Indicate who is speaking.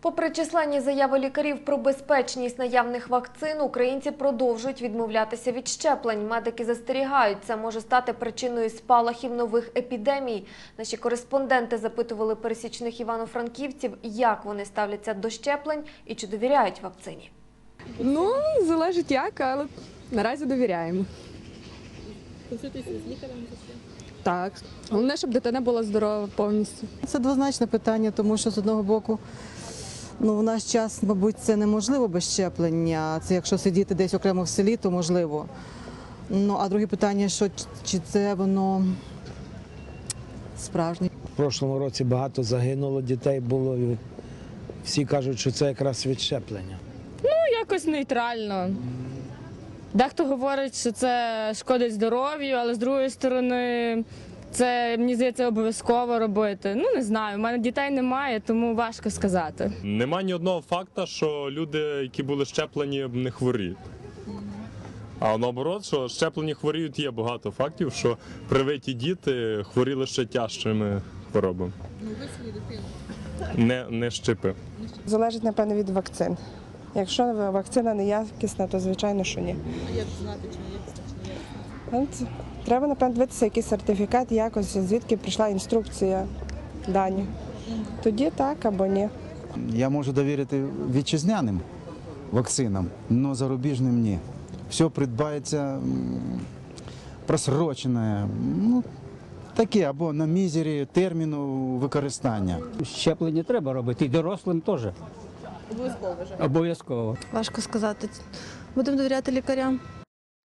Speaker 1: Попри численні заяви лікарів про безпечність наявних вакцин, українці продовжують відмовлятися від щеплень. Медики застерігають, це може стати причиною спалахів нових епідемій. Наші кореспонденти запитували пересічних івано-франківців, як вони ставляться до щеплень і чи довіряють вакцині.
Speaker 2: Ну, залежить як, але наразі довіряємо.
Speaker 3: З лікарем.
Speaker 2: Так. Головне, щоб дитина була здорова повністю.
Speaker 4: Це двозначне питання, тому що з одного боку, ну в наш час, мабуть, це неможливо без щеплення. Це якщо сидіти десь окремо в селі, то можливо. Ну а друге питання, що чи це воно справжнє?
Speaker 5: В прошлому році багато загинуло дітей було. і Всі кажуть, що це якраз від щеплення.
Speaker 6: Ну, якось нейтрально. Дехто говорить, що це шкодить здоров'ю, але з другої сторони, це мені здається обов'язково робити. Ну не знаю, у мене дітей немає, тому важко сказати.
Speaker 7: Нема ні одного факта, що люди, які були щеплені, не хворіють. А наоборот, що щеплені хворіють, є багато фактів, що привиті діти хворіли ще тяжчими хворобами.
Speaker 3: Ну, ви свою дитину.
Speaker 7: Не, не щепи.
Speaker 8: Залежить, напевно, від вакцин. Якщо вакцина не якісна, то звичайно, що ні.
Speaker 3: А як знати, чи якісна, чи не якісна?
Speaker 8: Треба, напевно, дивитися якийсь сертифікат, якось, звідки прийшла інструкція дані. Тоді так або ні.
Speaker 9: Я можу довірити вітчизняним вакцинам, але зарубіжним ні. Все придбається просрочене, ну, таке або на мізері терміну використання.
Speaker 10: Щеплення треба робити, і дорослим теж
Speaker 3: Обов'язково вже.
Speaker 10: обов'язково.
Speaker 11: Важко сказати. Будемо довіряти лікарям.